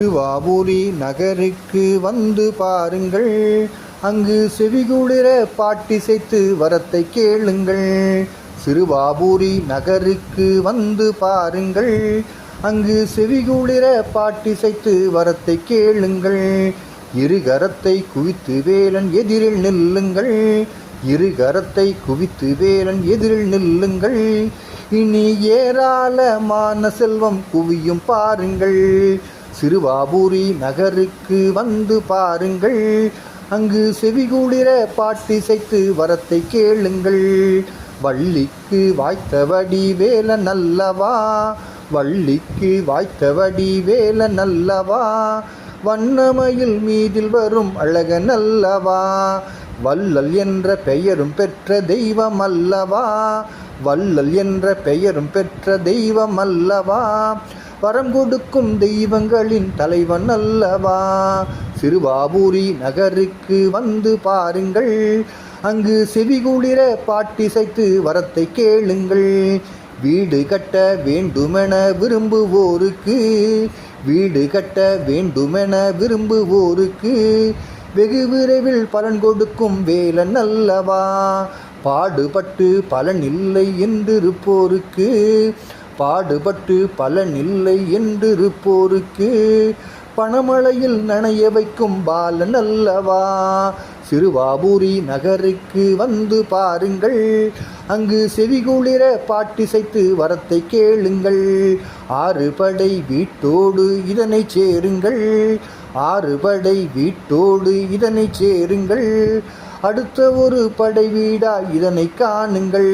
திருவாவூரி நகருக்கு வந்து பாருங்கள். அங்கு செவிகுளிர பாட்டிசைத்து வரத்தை கேளுங்கள். சிறுவாபூரி நகருக்கு வந்து பாருங்கள். அங்கு செவிகுளிர பாட்டிசைத்து வரத்தை கேளுங்கள். இருகரத்தை குவித்து வேலன் எதிரில் நில்லுங்கள். இருகரத்தை குவித்து வேலன் எதிரில் நில்லுங்கள். இனி ஏராளமான செல்வம் குவியும் பாருங்கள். சிறுவாபூரி நகருக்கு வந்து பாருங்கள். அங்கு செவிகுளிர பாட்டிசைத்து வரத்தை கேளுங்கள். வள்ளிக்கு வாய்த்தவடி வேல நல்லவா? வள்ளிக்கு வாய்த்தவடி வேல நல்லவா? வண்ணமயில் மீதில் வரும் அழக நல்லவா? வள்ளல் என்ற பெயரும் பெற்ற தெய்வம் அல்லவா? வள்ளல் என்ற பெயரும் பெற்ற தெய்வம் அல்லவா? வரம் கொடுக்கும் தெய்வங்களின் தலைவன் அல்லவா? சிறுவாபுரி நகருக்கு வந்து பாருங்கள். அங்கு செவிகுளிர பாட்டிசைத்து வரத்தை கேளுங்கள். வீடு கட்ட வேண்டுமென விரும்புவோருக்கு வீடு கட்ட வேண்டுமென விரும்புவோருக்கு வெகு விரைவில் பலன் கொடுக்கும் வேலன் அல்லவா? பாடுபட்டு பலன் இல்லை என்றிருப்போருக்கு பாடுபட்டு பலன் இல்லை என்றிருப்போருக்கு. பணமழையில் நனைய வைக்கும் பாலன் அல்லவா? சிறுவாபூரி நகருக்கு வந்து பாருங்கள். அங்கு செவிகுளிர பாட்டிசைத்து வரத்தை கேளுங்கள். ஆறு படை வீட்டோடு இதனை சேருங்கள். ஆறு படை வீட்டோடு இதனை சேருங்கள். அடுத்த ஒரு படை வீடா இதனை காணுங்கள்.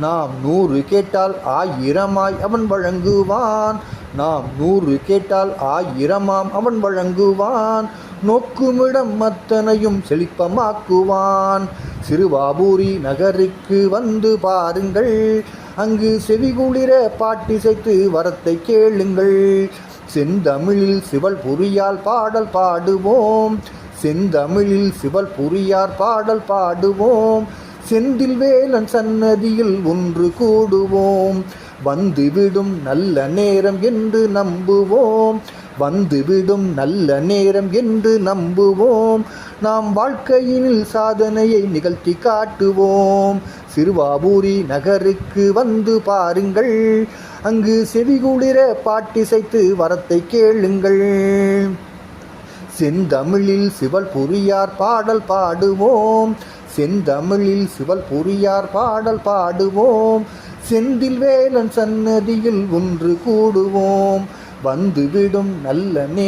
நாம் நூறு கேட்டால் ஆயிரமாய் அவன் வழங்குவான். நாம் நூறு கேட்டால் ஆயிரமாம் அவன் வழங்குவான். நோக்குமிடம் அத்தனையும் செழிப்பமாக்குவான். சிறுவாபூரி நகருக்கு வந்து பாருங்கள். அங்கு செவிகுளிர பாட்டிசைத்து வரத்தை கேளுங்கள். செந்தமிழில் சிவல் புரியால் பாடல் பாடுவோம். செந்தமிழில் சிவல் புரியார் பாடல் பாடுவோம். செந்தில் வேலன் சன்னதியில் ஒன்று கூடுவோம். வந்துவிடும் நல்ல நேரம் என்று நம்புவோம். வந்துவிடும் நல்ல நேரம் என்று நம்புவோம். நாம் வாழ்க்கையினில் சாதனையை நிகழ்த்தி காட்டுவோம். சிறுவாபூரி நகருக்கு வந்து பாருங்கள். அங்கு செவிகுளிர பாட்டிசைத்து வரத்தை கேளுங்கள். செந்தமிழில் சிவல் புரியார் பாடல் பாடுவோம். செந்தமிழில் சிவல் புரியார் பாடல் பாடுவோம். செந்தில் வேலன் சன்னதியில் ஒன்று கூடுவோம். வந்துவிடும் நல்ல நே